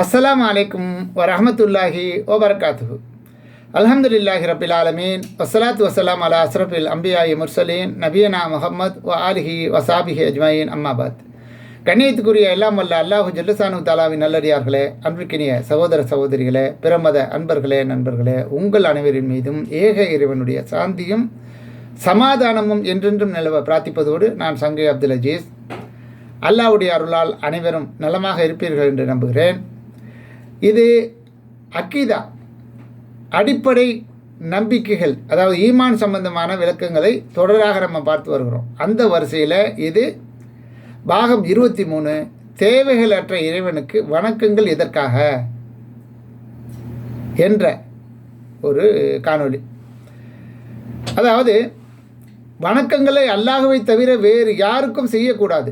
அஸ்ஸலாமு அலைக்கும் வரஹமத்துல்லாஹி வபரகாத்துஹு. அல்ஹம்துலில்லாஹி ரபில் ஆலமீன். வசலாத் வசலாம் அலா அஸ்ரஃபில் அம்பியாயி முர்சலீன். நபியனா முகமது வ ஆலிஹி வசாபிஹி அஜ்மாயின். அம்மாபாத் கண்ணியத்துக்குரிய எல்லாம் வல்ல அல்லாஹு ஜல்லுசானு தாலாவின் நல்லடியார்களே அன்பிற்கினிய சகோதர சகோதரிகளே பிரமத அன்பர்களே நண்பர்களே உங்கள் அனைவரின் மீதும் ஏக இறைவனுடைய சாந்தியும் சமாதானமும் என்றென்றும் நிலவ பிரார்த்திப்பதோடு நான் சங்கை அப்துல் அஜீஸ். அல்லாவுடைய அருளால் அனைவரும் நலமாக இருப்பீர்கள் என்று நம்புகிறேன். இது அக்கீதா அடிப்படை நம்பிக்கைகள் அதாவது ஈமான் சம்பந்தமான விளக்கங்களை தொடராக நம்ம பார்த்து வருகிறோம். அந்த வரிசையில் இது பாகம் இருபத்தி மூணு தேவைகளற்ற இறைவனுக்கு வணக்கங்கள் எதற்காக? என்ற ஒரு காணொளி. அதாவது வணக்கங்களை அல்லாஹுவை தவிர வேறு யாருக்கும் செய்யக்கூடாது.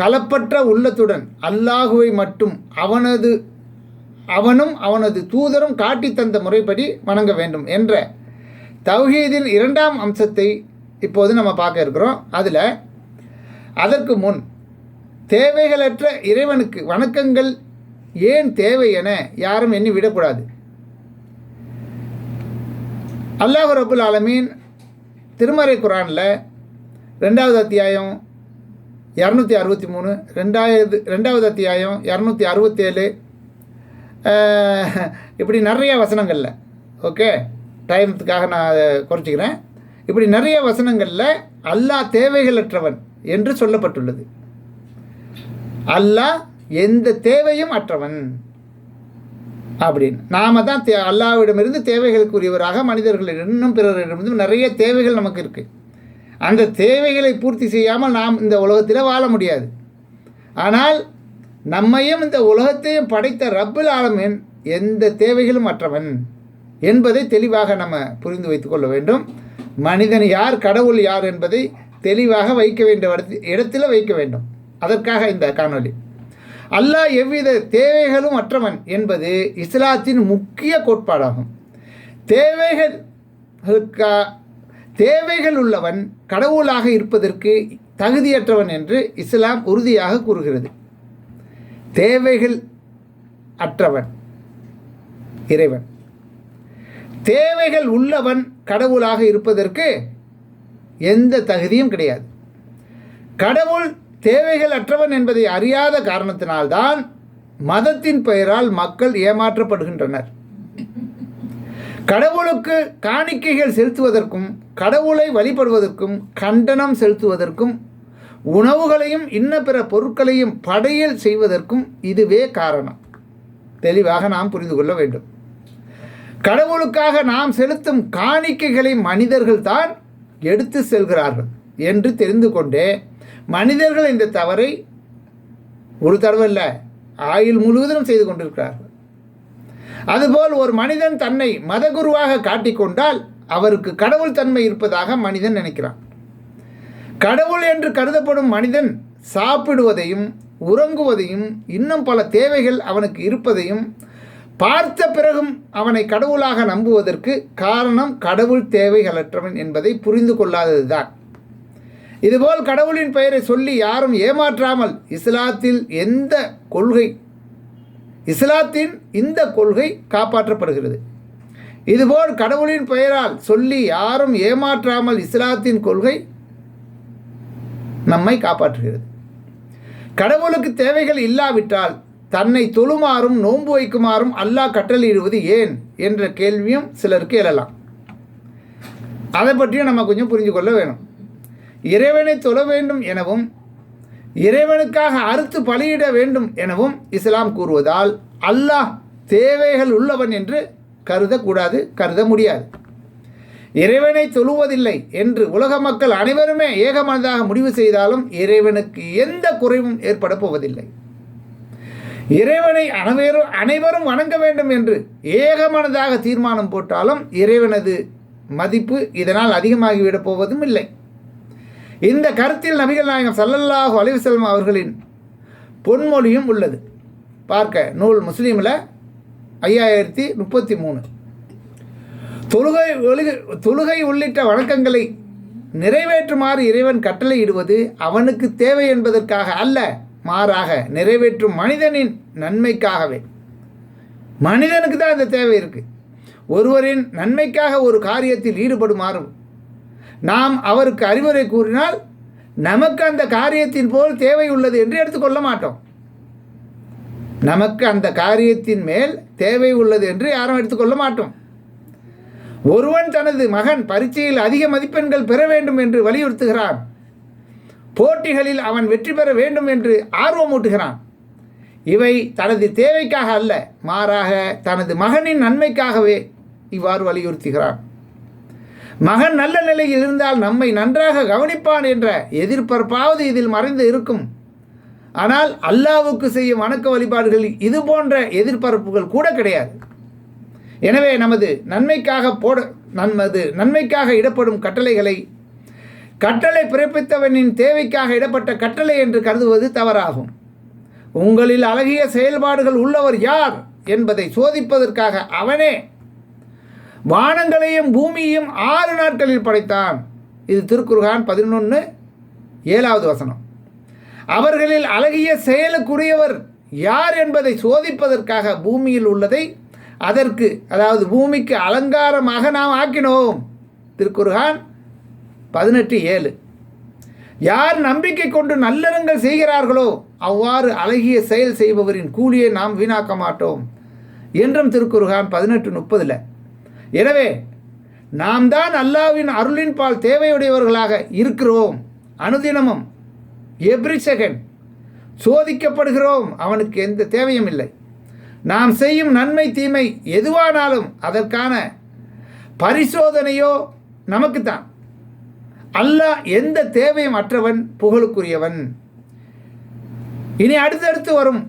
கலப்பற்ற உள்ளத்துடன் அல்லாஹுவை மட்டும் அவனது அவனும் அவனது தூதரும் காட்டி தந்த முறைப்படி வணங்க வேண்டும் என்ற தௌஹீதின் இரண்டாம் அம்சத்தை இப்போது நம்ம பார்க்க இருக்கிறோம். அதில் அதற்கு முன் தேவைகளற்ற இறைவனுக்கு வணக்கங்கள் ஏன் தேவை என யாரும் எண்ணி விடக்கூடாது. அல்லாஹ் ரபுல் ஆலமீன் திருமறை குரானில் ரெண்டாவது அத்தியாயம் இரநூத்தி அறுபத்தி மூணு ரெண்டாயிரத்து ரெண்டாவது அத்தியாயம் இரநூத்தி அறுபத்தேழு இப்படி நிறைய வசனங்களில் ஓகே டைமத்துக்காக நான் குறைச்சிக்கிறேன். இப்படி நிறைய வசனங்களில் அல்லாஹ் தேவைகளற்றவன் என்று சொல்லப்பட்டுள்ளது. அல்லாஹ் எந்த தேவையும் அற்றவன். அப்படின்னு. நாம தான் தே அல்லாவிடமிருந்து தேவைகளுக்குரியவராக மனிதர்களிடம் பிறரிடமிருந்தும் நிறைய தேவைகள் நமக்கு இருக்குது அந்த தேவைகளை பூர்த்தி செய்யாமல் நாம் இந்த உலகத்தில் வாழ முடியாது. ஆனால் நம்மையும் இந்த உலகத்தையும் படைத்த ரப்பில் ஆலமின் எந்த தேவைகளும் அற்றவன் என்பதை தெளிவாக நம்ம புரிந்து வைத்துக்கொள்ள வேண்டும். மனிதன் யார் கடவுள் யார் என்பதை தெளிவாக வைக்க வேண்டிய இடத்தில் வைக்க வேண்டும். அதற்காக இந்த காணொளி. அல்லாஹ் எவ்வித தேவைகளும் அற்றவன் என்பது இஸ்லாத்தின் முக்கிய கோட்பாடாகும். தேவைகளுக்கா தேவைகள் உள்ளவன் கடவுளாக இருப்பதற்கு தகுதியற்றவன் என்று இஸ்லாம் உறுதியாக கூறுகிறது. தேவைகள் அற்றவன் இறைவன். தேவைகள் உள்ளவன் கடவுளாக இருப்பதற்கு எந்த தகுதியும் கிடையாது. கடவுள் தேவைகள் அற்றவன் என்பதை அறியாத காரணத்தினால்தான் மதத்தின் பெயரால் மக்கள் ஏமாற்றப்படுகின்றனர். கடவுளுக்கு காணிக்கைகள் செலுத்துவதற்கும் கடவுளை வழிபடுவதற்கும் கண்டனம் செலுத்துவதற்கும் உணவுகளையும் இன்ன பிற பொருட்களையும் படையல் செய்வதற்கும் இதுவே காரணம். தெளிவாக நாம் புரிந்து கொள்ள வேண்டும். கடவுளுக்காக நாம் செலுத்தும் காணிக்கைகளை மனிதர்கள் தான் எடுத்து செல்கிறார்கள் என்று தெரிந்து கொண்டே மனிதர்கள் இந்த தவறை ஒரு தடவல்ல ஆயுள் முழுவதும் செய்து கொண்டிருக்கிறார்கள். அதுபோல் ஒரு மனிதன் தன்னை மதகுருவாக காட்டிக்கொண்டால் அவருக்கு கடவுள் தன்மை இருப்பதாக மனிதன் நினைக்கிறான். கடவுள் என்று கருதப்படும் மனிதன் சாப்பிடுவதையும் உறங்குவதையும் இன்னும் பல தேவைகள் அவனுக்கு இருப்பதையும் பார்த்த பிறகும் அவனை கடவுளாக நம்புவதற்கு காரணம் கடவுள் தேவைகளற்றவன் என்பதை புரிந்து கொள்ளாததுதான். இதுபோல் கடவுளின் பெயரை சொல்லி யாரும் ஏமாற்றாமல் இஸ்லாத்தில் எந்த கொள்கை இஸ்லாத்தின் இந்த கொள்கை காப்பாற்றப்படுகிறது. இதுபோல் கடவுளின் பெயரால் சொல்லி யாரும் ஏமாற்றாமல் இஸ்லாத்தின் கொள்கை நம்மை காப்பாற்றுகிறது. கடவுளுக்கு தேவைகள் இல்லாவிட்டால் தன்னை தொழுமாறும் நோன்பு வைக்குமாறும் அல்லாஹ் கட்டளையிடுவது ஏன் என்ற கேள்வியும் சிலருக்கு எழலாம். அதை பற்றியும் நம்ம கொஞ்சம் புரிஞ்சு கொள்ள வேணும். இறைவனை தொழ வேண்டும் எனவும் இறைவனுக்காக அறுத்து பலியிட வேண்டும் எனவும் இஸ்லாம் கூறுவதால் அல்லாஹ் தேவைகள் உள்ளவன் என்று கருதக்கூடாது கருத முடியாது. இறைவனை தொழுவதில்லை என்று உலக மக்கள் அனைவருமே ஏகமனதாக முடிவு செய்தாலும் இறைவனுக்கு எந்த குறைவும் ஏற்பட போவதில்லை. இறைவனை அனைவரும் அனைவரும் வணங்க வேண்டும் என்று ஏகமனதாக தீர்மானம் போட்டாலும் இறைவனது மதிப்பு இதனால் அதிகமாகிவிடப் போவதும் இல்லை. இந்த கருத்தில் நபிகள் நாயகம் சல்லல்லாஹு அலிவசல்லம் அவர்களின் பொன்மொழியும் உள்ளது. பார்க்க நூல் முஸ்லீமில் ஐயாயிரத்தி முப்பத்தி மூணு. தொழுகை ஒழுகு தொழுகை உள்ளிட்ட வணக்கங்களை நிறைவேற்றுமாறு இறைவன் கட்டளையிடுவது அவனுக்கு தேவை என்பதற்காக அல்ல மாறாக நிறைவேற்றும் மனிதனின் நன்மைக்காகவே. மனிதனுக்கு தான் அந்த தேவை இருக்குது ஒருவரின் நன்மைக்காக ஒரு காரியத்தில் ஈடுபடுமாறும். நாம் அவருக்கு அறிவுரை கூறினால் நமக்கு அந்த காரியத்தின் போல் தேவை உள்ளது என்று எடுத்துக்கொள்ள மாட்டோம். நமக்கு அந்த காரியத்தின் மேல் தேவை உள்ளது என்று யாரும் எடுத்துக்கொள்ள மாட்டோம். ஒருவன் தனது மகன் பரீட்சையில் அதிக மதிப்பெண்கள் பெற வேண்டும் என்று வலியுறுத்துகிறான். போட்டிகளில் அவன் வெற்றி பெற வேண்டும் என்று ஆர்வமூட்டுகிறான் இவை தனது தேவைக்காக அல்ல மாறாக தனது மகனின் நன்மைக்காகவே இவ்வாறு வலியுறுத்துகிறான். மகன் நல்ல நிலையில் இருந்தால் நம்மை நன்றாக கவனிப்பான் என்ற எதிர்பார்ப்பாவது இதில் மறைந்து இருக்கும். ஆனால் அல்லாவுக்கு செய்யும் வணக்க வழிபாடுகள் இது போன்ற எதிர்பார்ப்புகள் கூட கிடையாது. எனவே நமது நன்மைக்காக போட நமது நன்மைக்காக இடப்படும் கட்டளைகளை கட்டளை பிறப்பித்தவனின் தேவைக்காக இடப்பட்ட கட்டளை என்று கருதுவது தவறாகும். உங்களில் அழகிய செயல்பாடுகள் உள்ளவர் யார் என்பதை சோதிப்பதற்காக அவனே வானங்களையும் பூமியையும் ஆறு நாட்களில் படைத்தான். இது திருக்குர்கான் பதினொன்று ஏழாவது வசனம். அவர்களில் அழகிய செயலுக்குரியவர் யார் என்பதை சோதிப்பதற்காக பூமியில் உள்ளதை அதற்கு அதாவது பூமிக்கு அலங்காரமாக நாம் ஆக்கினோம். திருக்குர்கான் பதினெட்டு ஏழு. யார் நம்பிக்கை கொண்டு நல்லறங்கள் செய்கிறார்களோ அவ்வாறு அழகிய செயல் செய்பவரின் கூலியை நாம் வீணாக்க மாட்டோம் என்றும் திருக்குர்கான் பதினெட்டு முப்பதில். எனவே நாம் தான் அல்லாவின் அருளின் பால் தேவையுடையவர்களாக இருக்கிறோம். அனுதினமும் எவ்ரி செகண்ட் சோதிக்கப்படுகிறோம். அவனுக்கு எந்த தேவையும் இல்லை. நாம் செய்யும் நன்மை தீமை எதுவானாலும் அதற்கான பரிசோதனையோ நமக்குத்தான். அல்லாஹ் எந்த தேவையும் அற்றவன் புகழுக்குரியவன். இனி அடுத்தடுத்து வரும்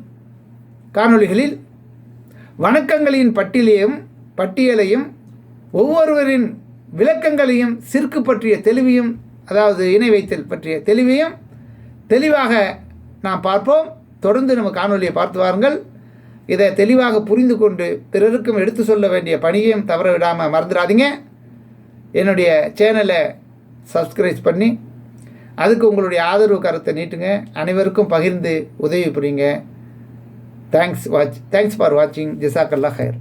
காணொளிகளில் வணக்கங்களின் பட்டியலையும் பட்டியலையும் ஒவ்வொருவரின் விளக்கங்களையும் சிற்கு பற்றிய தெளிவையும் அதாவது இணை வைத்தல் பற்றிய தெளிவையும் தெளிவாக நாம் பார்ப்போம். தொடர்ந்து நம்ம காணொலியை பார்த்து வாருங்கள். இதை தெளிவாக புரிந்து கொண்டு பிறருக்கும் எடுத்து சொல்ல வேண்டிய பணியையும் தவற விடாமல் மறந்துடாதீங்க. என்னுடைய சேனலை சப்ஸ்கிரைப் பண்ணி அதுக்கு உங்களுடைய ஆதரவு கருத்தை நீட்டுங்க. அனைவருக்கும் பகிர்ந்து உதவி புரியுங்க. தேங்க்ஸ் வாட்ச் தேங்க்ஸ் ஃபார் வாட்சிங் ஜிசாக்கல்லா ஹயர்